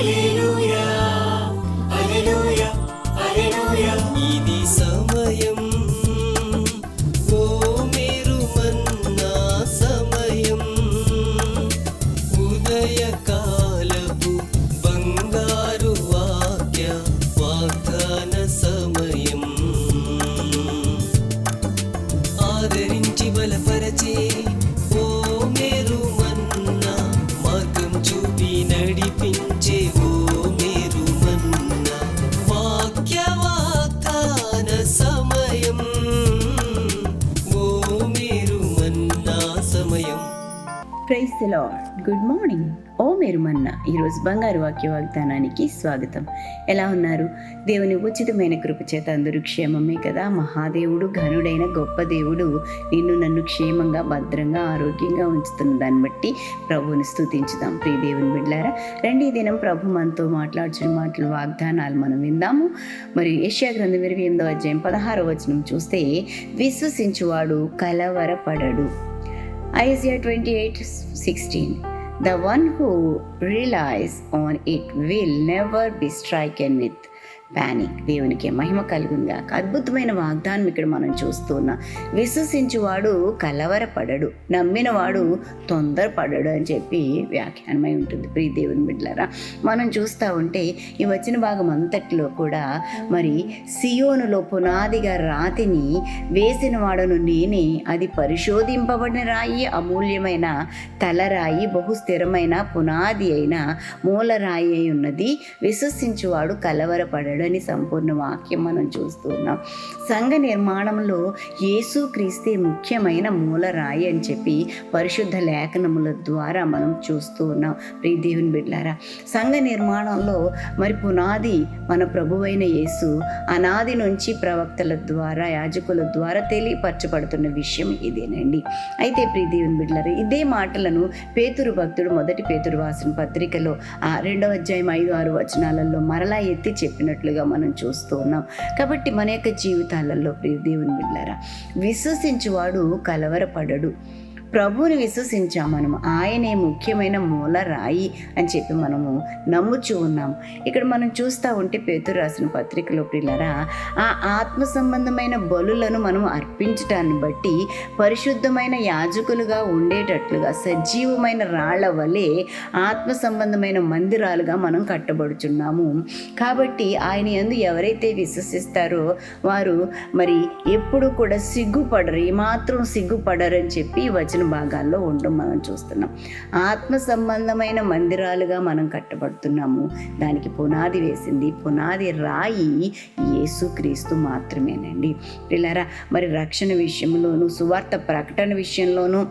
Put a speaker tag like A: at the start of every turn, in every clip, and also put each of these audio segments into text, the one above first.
A: 一路。
B: price lord. Good morning. ఓ మీరు మన్న ఈరోజు బంగారు వాక్య వాగ్దానానికి స్వాగతం. ఎలా ఉన్నారు? దేవుని ఉచితమైన కృప చేత అందరూ క్షేమమే కదా. మహాదేవుడు ఘనుడైన గొప్ప దేవుడు నిన్ను నన్ను క్షేమంగా భద్రంగా ఆరోగ్యంగా ఉంచుతున్న దాన్ని బట్టి ప్రభువుని స్థుతించుదాం ప్రియ దేవుని బిడ్డారా రెండు దినం ప్రభు మనతో మాట్లాడుచున్న మాటలు వాగ్దానాలు మనం విందాము. మరియు ఏషియా గ్రంథం ఇరవై ఎనిమిదో అధ్యాయం పదహారో వచనం చూస్తే విశ్వసించువాడు కలవరపడడు. Isaiah 28 16. The one who relies on it will never be stricken with panic దేవునికి మహిమ కలుగుందా అద్భుతమైన వాగ్దానం ఇక్కడ మనం చూస్తున్నాం. విశ్వసించువాడు కలవరపడడు. నమ్మినవాడు తొందరపడడు అని చెప్పి వ్యాఖ్యానమై ఉంటుంది. ప్రియ దేవుని బిడ్డలారా మనం చూస్తూ ఉంటే ఈ వచ్చిన భాగం అంతటిలో కూడా మరి సియోనులో పునాదిగా రాతిని వేసిన వాడను నేనే అది పరిశోధింపబడిన రాయి అమూల్యమైన తలరాయి బహు స్థిరమైన పునాది అయిన మూలరాయి అయి ఉన్నది. విశ్వసించువాడు కలవరపడడు. అని సంపూర్ణ వాక్యం మనం చూస్తున్నాం సంఘ నిర్మాణంలో యేసు క్రీస్తే ముఖ్యమైన మూలరాయి అని చెప్పి పరిశుద్ధ లేఖనముల ద్వారా మనం చూస్తూ ఉన్నాం. ప్రీ దేవుని బిడ్డారా సంఘ నిర్మాణంలో మరి పునాది మన ప్రభువైన యేసు అనాది నుంచి ప్రవక్తల ద్వారా యాజకుల ద్వారా తెలియపరచబడుతున్న విషయం ఇదేనండి. అయితే ప్రీ దేవుని బిడ్డలారా ఇదే మాటలను పేతురు భక్తుడు మొదటి పేతురు వాసిన పత్రికలో ఆ రెండవ అధ్యాయం ఐదు ఆరు వచనాలలో మరలా ఎత్తి చెప్పినట్లు చెప్పినట్లుగా మనం చూస్తూ ఉన్నాం. కాబట్టి మన యొక్క జీవితాలలో ప్రియ దేవుని బిడ్డారా విశ్వసించువాడు కలవరపడడు. ప్రభువుని విశ్వసించాం మనము ఆయనే ముఖ్యమైన మూల రాయి అని చెప్పి మనము నమ్ముచూ ఉన్నాం. ఇక్కడ మనం చూస్తూ ఉంటే పేతురు రాసిన పత్రికలో ప్రిల్లరా ఆ ఆత్మ సంబంధమైన బలులను మనం అర్పించటాన్ని బట్టి పరిశుద్ధమైన యాజకులుగా ఉండేటట్లుగా సజీవమైన రాళ్ళ వలె ఆత్మ సంబంధమైన మందిరాలుగా మనం కట్టబడుచున్నాము. కాబట్టి ఆయన ఎందు ఎవరైతే విశ్వసిస్తారో వారు మరి ఎప్పుడు కూడా సిగ్గుపడరు ఏమాత్రం సిగ్గుపడరు అని చెప్పి వచనం వచన భాగాల్లో ఉండడం మనం చూస్తున్నాం. ఆత్మ సంబంధమైన మందిరాలుగా మనం కట్టబడుతున్నాము. దానికి పునాది వేసింది. పునాది రాయి యేసుక్రీస్తు మాత్రమేనండి. పిల్లరా మరి రక్షణ విషయంలోనూ సువార్త ప్రకటన విషయంలోనూ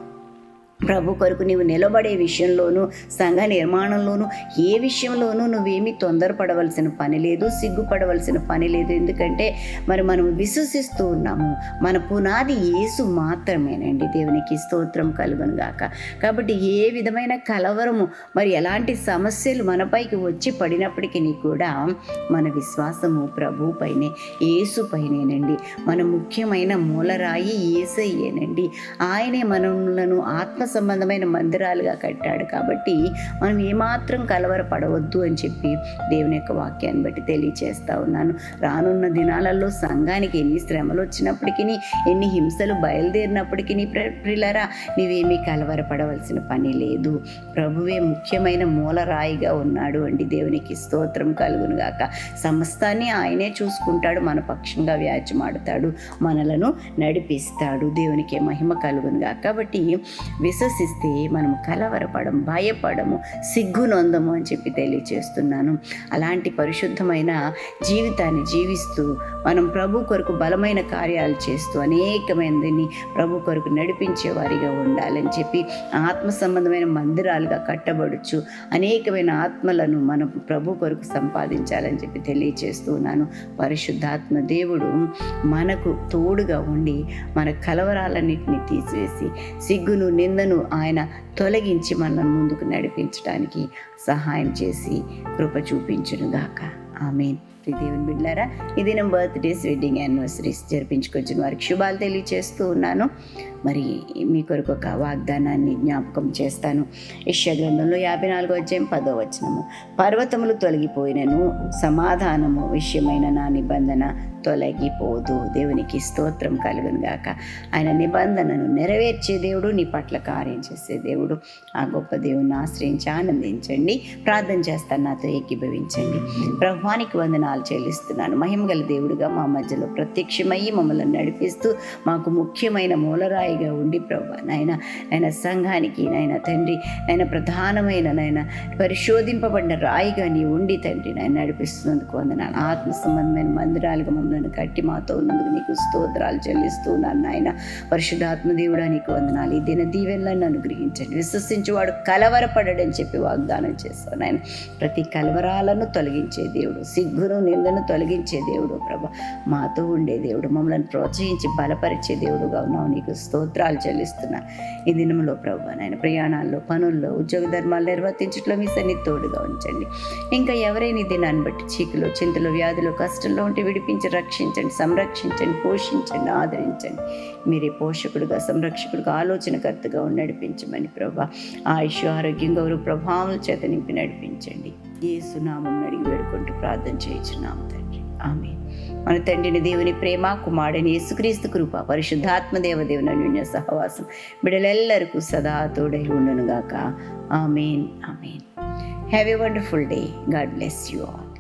B: ప్రభు కొరకు నీవు నిలబడే విషయంలోనూ సంఘ నిర్మాణంలోనూ ఏ విషయంలోనూ నువ్వేమీ తొందరపడవలసిన పని లేదు సిగ్గుపడవలసిన పని లేదు. ఎందుకంటే మరి మనం విశ్వసిస్తూ ఉన్నాము. మన పునాది యేసు మాత్రమేనండి. దేవునికి స్తోత్రం కలుగును గాక. కాబట్టి ఏ విధమైన కలవరము మరి ఎలాంటి సమస్యలు మనపైకి వచ్చి పడినప్పటికీ కూడా మన విశ్వాసము ప్రభు పైనే యేసు పైనేనండి. మన ముఖ్యమైన మూలరాయి ఏసయ్యేనండి ఆయనే మనలను ఆత్మ సంబంధమైన మందిరాలుగా కట్టాడు కాబట్టి మనం ఏమాత్రం కలవరపడవద్దు అని చెప్పి దేవుని యొక్క వాక్యాన్ని బట్టి తెలియచేస్తా ఉన్నాను. రానున్న దినాలలో సంఘానికి ఎన్ని శ్రమలు వచ్చినప్పటికీ ఎన్ని హింసలు బయలుదేరినప్పటికీ ప్రిలరా నీవేమీ కలవరపడవలసిన పని లేదు. ప్రభువే ముఖ్యమైన మూలరాయిగా ఉన్నాడు అండి. దేవునికి స్తోత్రం కలుగును గాక. సమస్తాన్ని ఆయనే చూసుకుంటాడు మన పక్షంగా వ్యాజ్యమాడతాడు మనలను నడిపిస్తాడు. దేవునికి మహిమ కలుగును గాక. కాబట్టి విశ్వసిస్తే మనం కలవరపడం భయపడము సిగ్గునొందము అని చెప్పి తెలియచేస్తున్నాను. అలాంటి పరిశుద్ధమైన జీవితాన్ని జీవిస్తూ మనం ప్రభు కొరకు బలమైన కార్యాలు చేస్తూ అనేకమైనదిని ప్రభు కొరకు నడిపించే వారిగా ఉండాలని చెప్పి ఆత్మ సంబంధమైన మందిరాలుగా కట్టబడుచు అనేకమైన ఆత్మలను మనం ప్రభు కొరకు సంపాదించాలని చెప్పి తెలియచేస్తున్నాను. పరిశుద్ధాత్మ దేవుడు మనకు తోడుగా ఉండి మన కలవరాలన్నింటినీ తీసివేసి సిగ్గును నిందను ఆయన తొలగించి మనల్ని ముందుకు నడిపించడానికి సహాయం చేసి కృప చూపించునుగాక. ఆమెన్. ప్రియ దేవుని బిడ్డారా ఈ దినం బర్త్డేస్ వెడ్డింగ్ యానివర్సరీస్ జరిపించుకొచ్చిన వారికి శుభాలు తెలియచేస్తూ ఉన్నాను. మరి మీ కొరకు ఒక వాగ్దానాన్ని జ్ఞాపకం చేస్తాను. గ్రంథంలో యాభై నాలుగో అధ్యాయం పదో వచనము. పర్వతములు తొలగిపోయినను సమాధానము విషయమైన నా నిబంధన తొలగిపోదు. దేవునికి స్తోత్రం కలుగును గాక. ఆయన నిబంధనను నెరవేర్చే దేవుడు నీ పట్ల కార్యం చేసే దేవుడు. ఆ గొప్ప దేవుని ఆశ్రయించి ఆనందించండి. ప్రార్థన చేస్తాను నాతో ఏకీభవించండి. ప్రభువానికి వందనాలు చెల్లిస్తున్నాను. మహిమగల దేవుడుగా మా మధ్యలో ప్రత్యక్షమయ్యి మమ్మల్ని నడిపిస్తూ మాకు ముఖ్యమైన మూలరాయిగా ఉండి ప్రభు నాయన ఆయన సంఘానికి నాయన తండ్రి ఆయన ప్రధానమైన నాయన పరిశోధింపబడిన రాయిగా నీ ఉండి తండ్రి నాయన నడిపిస్తున్నందుకు వందనాలు. ఆత్మ సంబంధమైన మందిరాలుగా మమ్మల్ని కట్టి మాతో ఉన్నందుకు నీకు స్తోత్రాలు చెల్లిస్తున్నాను నాయన. పరిశుద్ధాత్మ దేవుడా నీకు వందనాలు. ఈ దిన దీవెనలను అనుగ్రహించండి. విశ్వసించేవాడు కలవరపడడని చెప్పి వాగ్దానం చేస్తాను నాయన. ప్రతి కలవరాలను తొలగించే దేవుడు. సిగ్గును నిందను తొలగించే దేవుడు ప్రభ. మాతో ఉండే దేవుడు మమ్మల్ని ప్రోత్సహించి బలపరిచే దేవుడుగా ఉన్నావు. నీకు స్తోత్రాలు చెల్లిస్తున్నా. ఈ దినంలో ప్రభు నాయన ప్రయాణాల్లో పనుల్లో ఉద్యోగ ధర్మాలు నిర్వర్తించట్లో మీ సన్ని తోడుగా ఉంచండి. ఇంకా ఎవరైనా దినాన్ని బట్టి చీకులు చింతలు వ్యాధులు కష్టంలో ఉంటే విడిపించి రక్షించండి సంరక్షించండి పోషించండి ఆదరించండి. మీరే పోషకుడుగా సంరక్షకుడుగా ఆలోచనకర్తగా ఉండి నడిపించమని ప్రభా ఆయుష్ ఆరోగ్యం గౌరవ ప్రభావం చేత నింపి నడిపించండి. ఏ సునామం అడిగి వేడుకుంటూ ప్రార్థన చేయించున్నాం తండ్రి. ఆమె మన తండ్రిని దేవుని ప్రేమ కుమారుడిని యేసుక్రీస్తు కృప పరిశుద్ధాత్మ దేవదేవుని అన్యోన్య సహవాసం బిడలెల్లరికూ సదా తోడై ఉండునుగాక. Amen. Amen. Have a wonderful day God bless you all